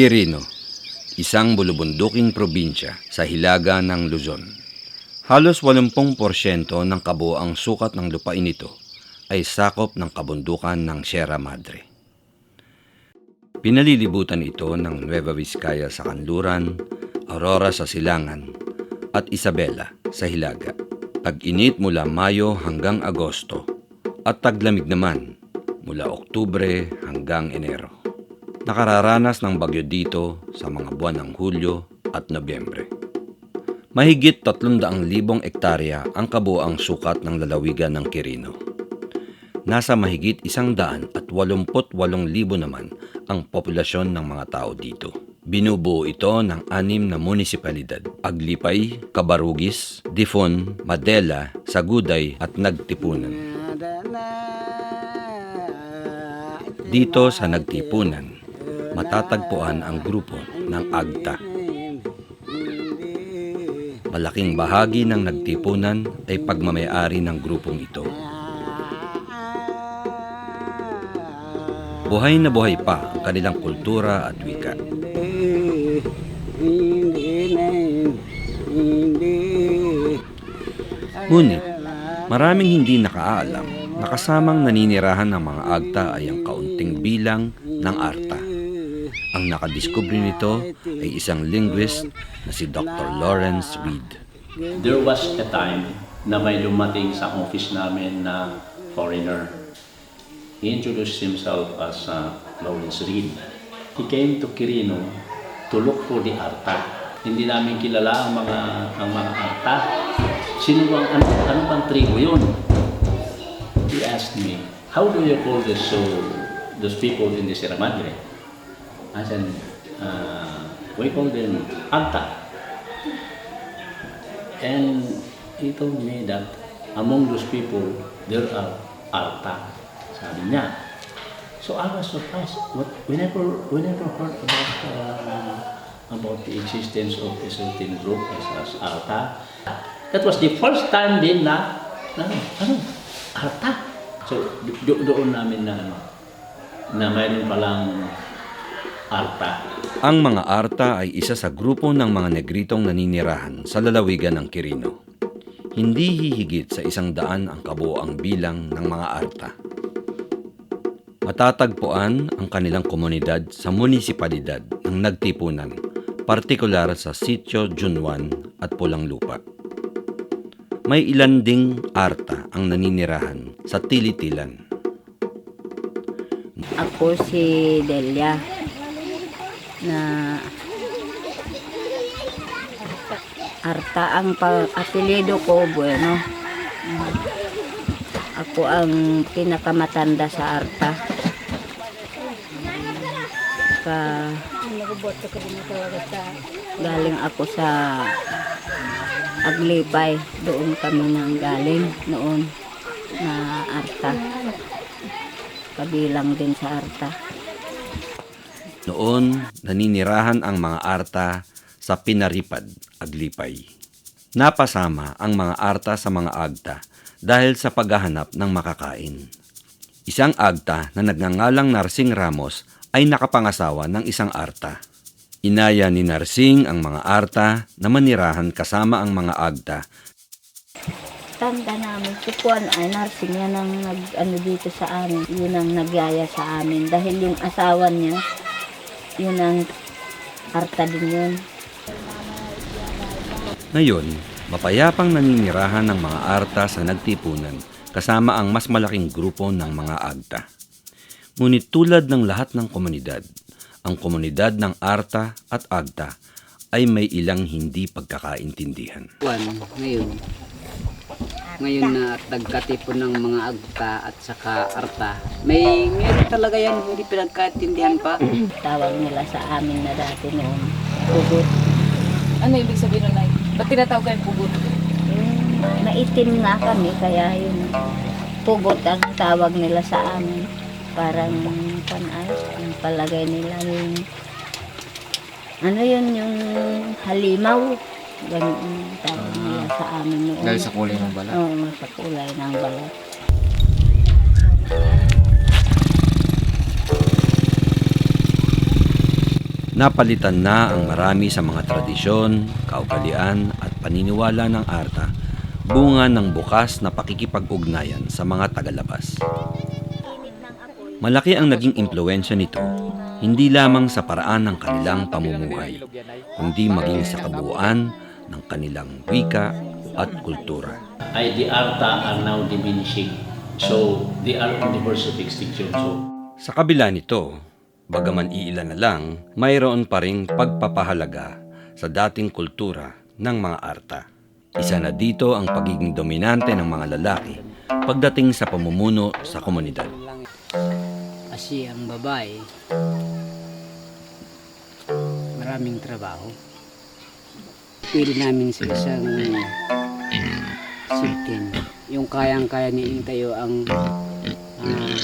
Quirino, isang bulubunduking probinsya sa hilaga ng Luzon. Halos 80% ng kabuoang sukat ng lupain ito ay sakop ng kabundukan ng Sierra Madre. Pinalilibutan ito ng Nueva Vizcaya sa kanluran, Aurora sa silangan, at Isabela sa hilaga. Tag-init mula Mayo hanggang Agosto at taglamig naman mula Oktubre hanggang Enero. Nakararanas ng bagyo dito sa mga buwan ng Hulyo at Nobyembre. Mahigit 300,000 ektarya ang kabuang sukat ng lalawigan ng Quirino. Nasa mahigit 188,000 naman ang populasyon ng mga tao dito. Binubuo ito ng anim na munisipalidad. Aglipay, Cabarugis, Difon, Madela, Saguday at Nagtipunan. Dito sa Nagtipunan, matatagpuan ang grupo ng Agta. Malaking bahagi ng Nagtipunan ay pagmamayari ng grupong ito. Buhay na buhay pa ang kanilang kultura at wika. Ngunit, maraming hindi nakaalam na kasamang naninirahan ng mga agta ay ang kaunting bilang ng arta. Ang nakadiskubre nito ay isang linguist na si Dr. Lawrence Reed. There was a time na may lumating sa office namin na foreigner. He introduced himself as uh, Lawrence Reed. He came to Quirino to look for the Arta. Hindi namin kilala ang mga ang mga Arta. Sino bang ano, ano bang tribo yun? He asked me, how do you call this so those people in the Sierra Madre? I said, uh, we call them Arta. And he told me that among those people, there are Arta. Sabi niya. So I was surprised. What, we never, we never heard about, uh, about the existence of a certain group as, as Arta. That was the first time din na, na ano, Arta. So do, doon namin na, na mayroon palang Arta. Ang mga arta ay isa sa grupo ng mga negritong naninirahan sa lalawigan ng Quirino. Hindi hihigit sa isang daan ang kabuoang bilang ng mga arta. Matatagpuan ang kanilang komunidad sa munisipalidad ng Nagtipunan, partikular sa Sitio Junwan at Pulang Lupa. May ilan ding arta ang naninirahan sa Tilitilan. Ako si Delia na Arta ang pa apelyido ko bueno. Ako ang pinakamatanda sa Arta. Ka galing ako sa Aglipay. Doon kami nang galing noon na Arta. Kabilang din sa Arta. Noon, naninirahan ang mga arta sa Pinaripad, Aglipay. Napasama ang mga arta sa mga agta dahil sa paghahanap ng makakain. Isang agta na nagngangalang Narsing Ramos ay nakapangasawa ng isang arta. Inaya ni Narsing ang mga arta na manirahan kasama ang mga agta tanda namin, si Juan ay nursing yan ang nag, ano dito sa amin. Yun ang nagyaya sa amin. Dahil yung asawa niya, yun ang arta din yun. Ngayon, mapayapang naninirahan ng mga arta sa nagtipunan kasama ang mas malaking grupo ng mga agta. Ngunit tulad ng lahat ng komunidad, ang komunidad ng arta at agta ay may ilang hindi pagkakaintindihan. Juan, ngayon. Ngayon na nagkatipon ng mga agta at saka arta. May meron talaga yan, hindi pinagkaintindihan pa. Tawag nila sa amin na dati noon, pugot. Ano ibig sabihin nun, Nay? Ba't tinatawag kayong pugot? Yung Naitim nga kami, kaya yun, pugot ang tawag nila sa amin. Parang, panay, ang palagay nila yung, ano yun, yung halimaw. Ganun ang tawag nila sa amin noon. Dahil sa kulay ng balat. Oo, sa kulay ng balat. Napalitan na ang marami sa mga tradisyon, kaugalian at paniniwala ng Arta, bunga ng bukas na pakikipag-ugnayan sa mga tagalabas. Malaki ang naging impluensya nito, hindi lamang sa paraan ng kanilang pamumuhay, kundi maging sa kabuuan ng kanilang wika at kultura. Ay, the Arta are now diminishing. So, they are on the verge of extinction. So, Sa kabila nito, bagaman iilan na lang, mayroon pa ring pagpapahalaga sa dating kultura ng mga arta. Isa na dito ang pagiging dominante ng mga lalaki pagdating sa pamumuno sa komunidad. Kasi ang babae, maraming trabaho. Pili namin sa isang silkin. Yung kayang-kaya ni tayo ang ah,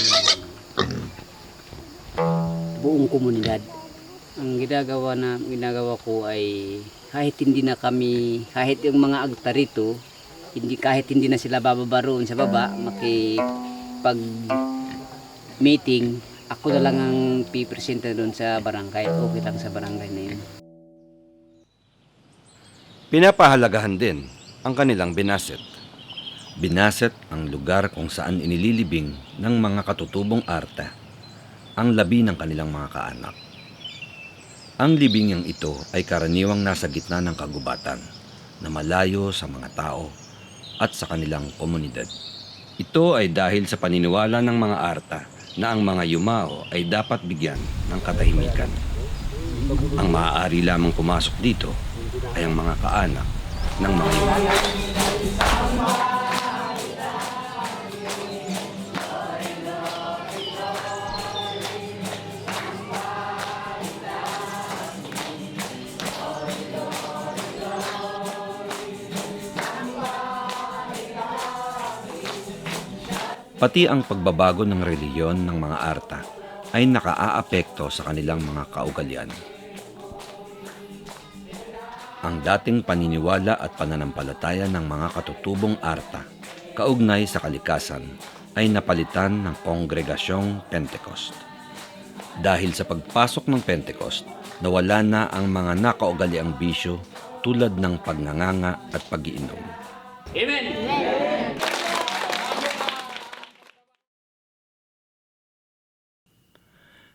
buong komunidad. Ang ginagawa na ginagawa ko ay kahit hindi na kami, kahit yung mga agta rito, hindi kahit hindi na sila bababa roon sa baba, makipag meeting, ako na lang ang pipresenta doon sa barangay. Okay lang sa barangay na yun. Pinapahalagahan din ang kanilang binaset. Binaset ang lugar kung saan inililibing ng mga katutubong arta ang labi ng kanilang mga kaanak. Ang libingang ito ay karaniwang nasa gitna ng kagubatan na malayo sa mga tao at sa kanilang komunidad. Ito ay dahil sa paniniwala ng mga arta na ang mga yumao ay dapat bigyan ng katahimikan. Ang maaari lamang pumasok dito ay mga kaanak ng mga yumao. Pati ang pagbabago ng reliyon ng mga arta ay nakaaapekto sa kanilang mga kaugalian. Ang dating paniniwala at pananampalataya ng mga katutubong arta kaugnay sa kalikasan ay napalitan ng kongregasyong Pentecost. Dahil sa pagpasok ng Pentecost, nawala na ang mga nakaugaliang bisyo tulad ng pagnganganga at pagiinom.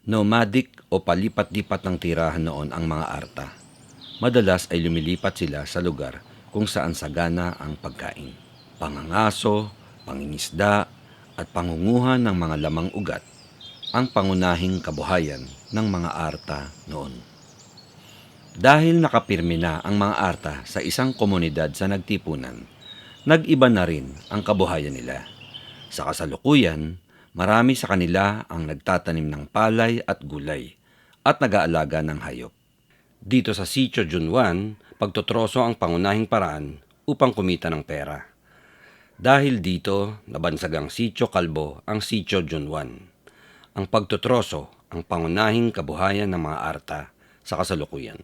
Nomadic o palipat-lipat ng tirahan noon ang mga arta. Madalas ay lumilipat sila sa lugar kung saan sagana ang pagkain. Pangangaso, pangingisda, at pangunguha ng mga lamang ugat ang pangunahing kabuhayan ng mga arta noon. Dahil nakapirmi na ang mga arta sa isang komunidad sa nagtipunan, nag-iba na rin ang kabuhayan nila. Sa kasalukuyan, marami sa kanila ang nagtatanim ng palay at gulay at nag-aalaga ng hayop. Dito sa Sitio Junwan, pagtotroso ang pangunahing paraan upang kumita ng pera. Dahil dito, nabansagang Sitio Kalbo ang Sitio Junwan. Ang pagtotroso ang pangunahing kabuhayan ng mga arta sa kasalukuyan.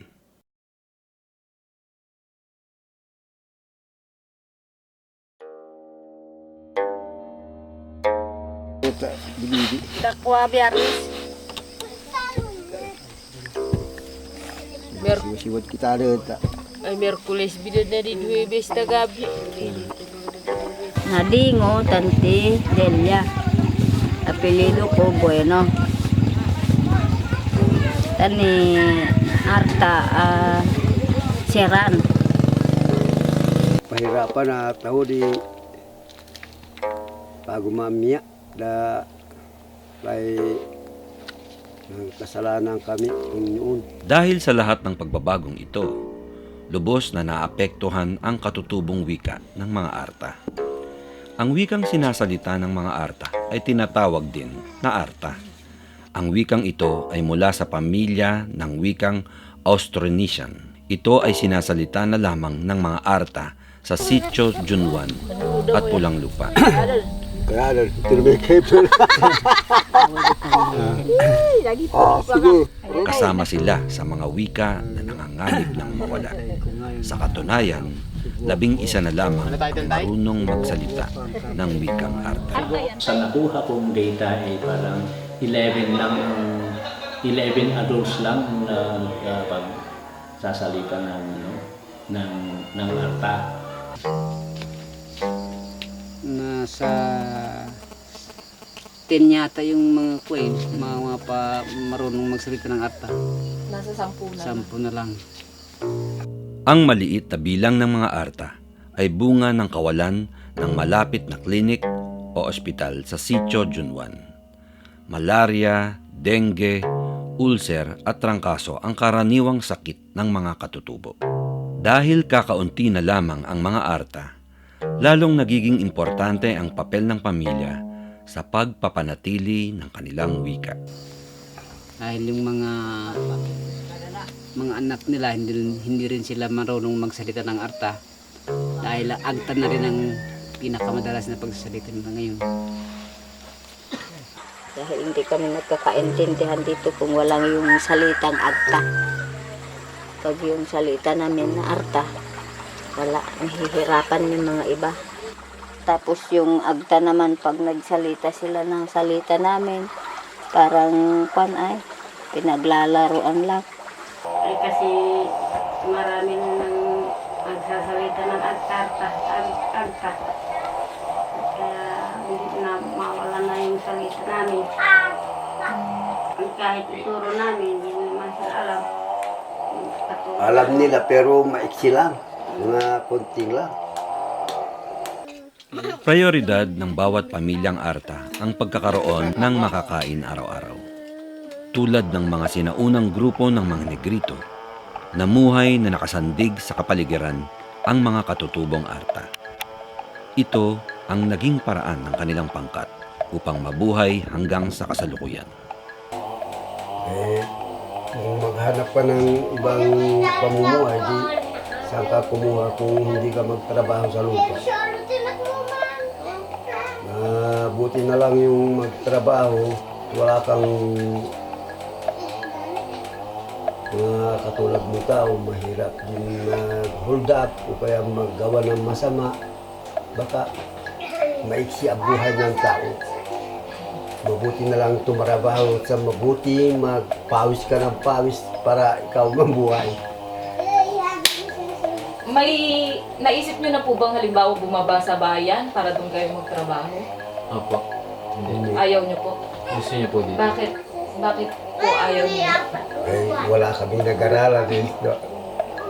Dakwa biaris. Siwat kita ada tak? Ay, Merkules, bida na di Duwebes na gabi. Nadingo, Tanti, Delia. Apelido ko, Bueno. Tani, Arta, ah, Seran. Pahirapan na tahu di bago mamia da lay ng kasalanan kami noon. Dahil sa lahat ng pagbabagong ito, lubos na naapektuhan ang katutubong wika ng mga arta. Ang wikang sinasalita ng mga arta ay tinatawag din na arta. Ang wikang ito ay mula sa pamilya ng wikang Austronesian. Ito ay sinasalita na lamang ng mga arta sa Sitio Junwan at Pulang Lupa. Kaya kepel. Ah, sige. Kasama sila sa mga wika na nanganganib ng mawala. Sa katunayan, labing isa na lamang ang marunong magsalita ng wikang arta. sa nakuha kong data ay parang 11 lang, 11 adults lang ang na uh, pag sasalita ng ano ng ng arta. Nasa 10 yata yung mga kuwain, mga, mga pa marunong magsalita ng arta. Nasa sampu na. Sampu na lang. Ang maliit na bilang ng mga arta ay bunga ng kawalan ng malapit na klinik o ospital sa Sitio Junwan. Malaria, dengue, ulcer at trangkaso ang karaniwang sakit ng mga katutubo. Dahil kakaunti na lamang ang mga arta, lalong nagiging importante ang papel ng pamilya sa pagpapanatili ng kanilang wika. Dahil yung mga mga anak nila hindi, hindi rin sila marunong magsalita ng arta dahil agta na rin ang pinakamadalas na pagsasalita nila ngayon. Dahil hindi kami nagkakaintindihan dito kung walang yung salitang agta. Pag yung salita namin na arta, wala, nahihirapan yung mga iba. Tapos yung agta naman, pag nagsalita sila ng salita namin, parang pan ay, pinaglalaroan lang. ay kasi marami nang nagsasalita ng agtarta, ag, agta. Kaya hindi na mawala na yung salita namin. Ang kahit ituro namin, hindi naman sila alam. Katulad Alam nila pero maiksi lang. Mga konting lang. Prioridad ng bawat pamilyang arta ang pagkakaroon ng makakain araw-araw. Tulad ng mga sinaunang grupo ng mga negrito, namuhay na nakasandig sa kapaligiran ang mga katutubong arta. Ito ang naging paraan ng kanilang pangkat upang mabuhay hanggang sa kasalukuyan. Eh, kung maghanap ka ng ibang pamumuhay, di saan ka kumuha kung hindi ka magtrabaho sa lupa. Mabuti na lang yung magtrabaho, wala kang mga katulad mo tao, mahirap din mag-hold up o kaya maggawa ng masama. Baka maiksi ang buhay ng tao. Mabuti na lang tumarabaho sa mabuti, magpawis ka ng pawis para ikaw mabuhay. May naisip nyo na po bang halimbawa bumaba sa bayan para doon kayo magtrabaho? Opo. Hindi. Ayaw nyo po? Gusto niyo po dito. Bakit? Bakit po ayaw nyo? Eh, wala kaming nag-aralan dito.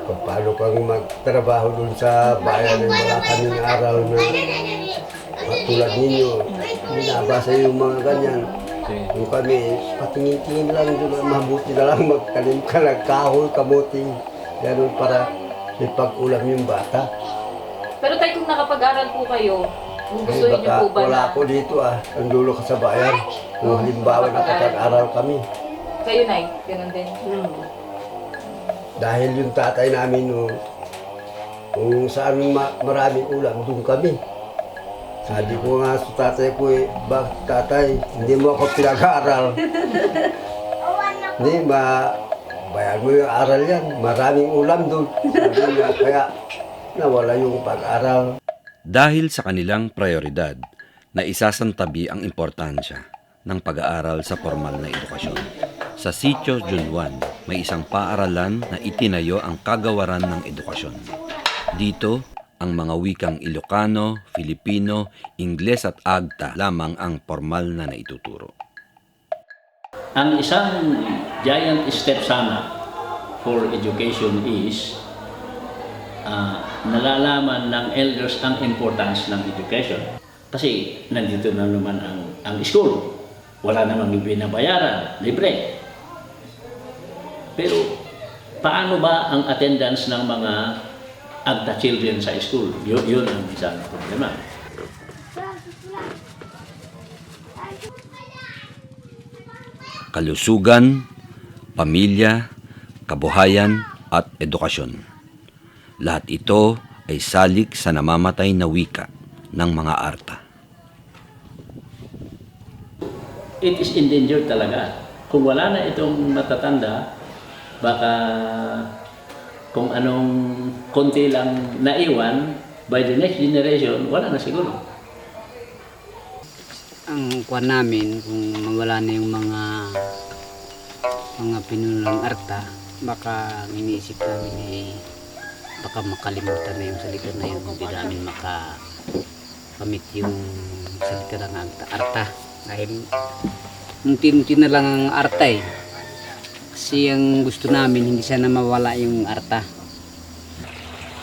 Kung paano kang magtrabaho dun sa bayan, eh, wala kaming aral na katulad ninyo. Binabasa yung mga ganyan. Kung kami, patingin-tingin lang doon, mabuti na lang magtanim ka ng kahoy, kamuting. Ganun para may pag-ulam yung bata. Pero tayo kung nakapag-aral po kayo, kung gusto Eh, niyo baka po ba wala na ako dito ah. Ang dulo ka sa bayan. Kung halimbawa nakapag-aral kami. kayo na ganun din? Dahil yung tatay namin, no, kung saan ma- maraming ulam, doon kami. Sabi ko nga sa tatay ko eh, bakit tatay, hindi mo ako pinag-aaral. hindi, ma, bayan mo yung aral yan. Maraming ulam doon. Niya, kaya nawala yung pag-aral. Dahil sa kanilang prioridad na isasantabi ang importansya ng pag-aaral sa formal na edukasyon. Sa Sitio Junwan, may isang paaralan na itinayo ang kagawaran ng edukasyon. Dito, ang mga wikang Ilocano, Filipino, Ingles at Agta lamang ang formal na naituturo. Ang isang giant step sana for education is ah, nalalaman ng elders ang importance ng education. Kasi nandito na naman ang, ang school. Wala namang binabayaran, libre. Pero paano ba ang attendance ng mga agta children sa school? Yun, yun ang isang problema. Kalusugan, pamilya, kabuhayan at edukasyon. Lahat ito ay salik sa namamatay na wika ng mga arta. it is endangered talaga. Kung wala na itong matatanda, baka kung anong konti lang naiwan, by the next generation, wala na siguro. Ang kuwan namin, kung mawala na yung mga mga pinulang arta, baka iniisip namin eh, baka makalimutan na yung salita na yun, hindi namin makakamit yung salita ng arta. arta. Dahil unti-unti na lang ang arta eh. Kasi ang gusto namin, hindi sana mawala yung arta.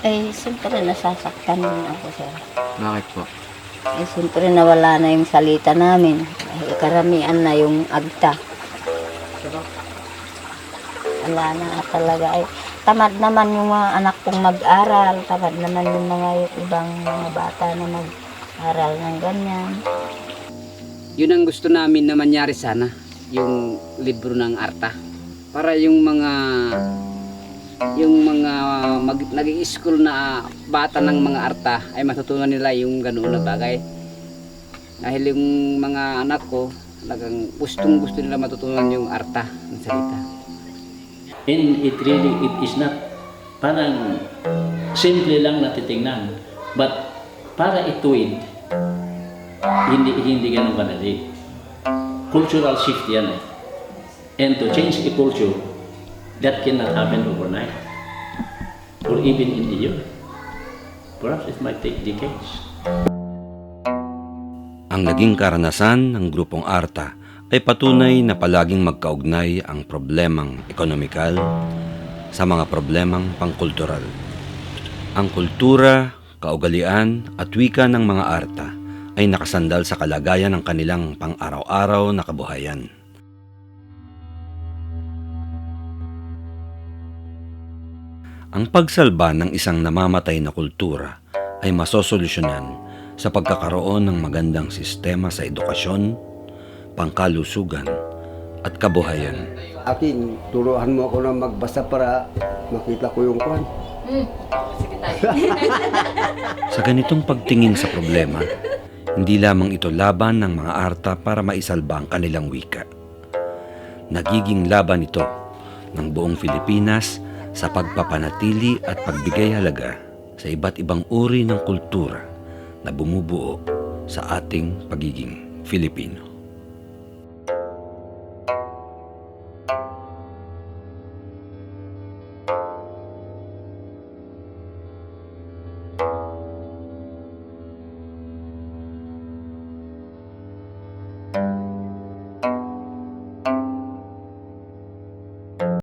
Eh, siyempre nasasaktan din ako sir. Bakit po? Eh, siyempre nawala na yung salita namin. Dahil karamihan na yung agta. Diba? Wala na talaga. Eh, tamad naman yung mga anak kong mag-aral. Tamad naman yung mga ibang mga bata na mag-aral ng ganyan. Yun ang gusto namin na mangyari sana, yung libro ng arta. Para yung mga yung mga mag, naging school na bata ng mga arta ay matutunan nila yung ganoon na bagay. Dahil yung mga anak ko, talagang gustong gusto nila matutunan yung arta ng salita. And it really, it is not parang simple lang na titingnan. But para ituwid, hindi, hindi ganun kadali. Cultural shift yan eh. And to change a culture, that cannot happen overnight. Or even in a year. Perhaps it might take decades. Ang naging karanasan ng grupong Arta ay patunay na palaging magkaugnay ang problemang ekonomikal sa mga problemang pangkultural. Ang kultura, kaugalian at wika ng mga Arta ay nakasandal sa kalagayan ng kanilang pang-araw-araw na kabuhayan. Ang pagsalba ng isang namamatay na kultura ay masosolusyonan sa pagkakaroon ng magandang sistema sa edukasyon, pangkalusugan at kabuhayan. Akin, turuan mo ako na magbasa para makita ko yung kwan. Hmm. Sa ganitong pagtingin sa problema, hindi lamang ito laban ng mga arta para maisalba ang kanilang wika. Nagiging laban ito ng buong Pilipinas sa pagpapanatili at pagbigay halaga sa iba't ibang uri ng kultura na bumubuo sa ating pagiging Filipino.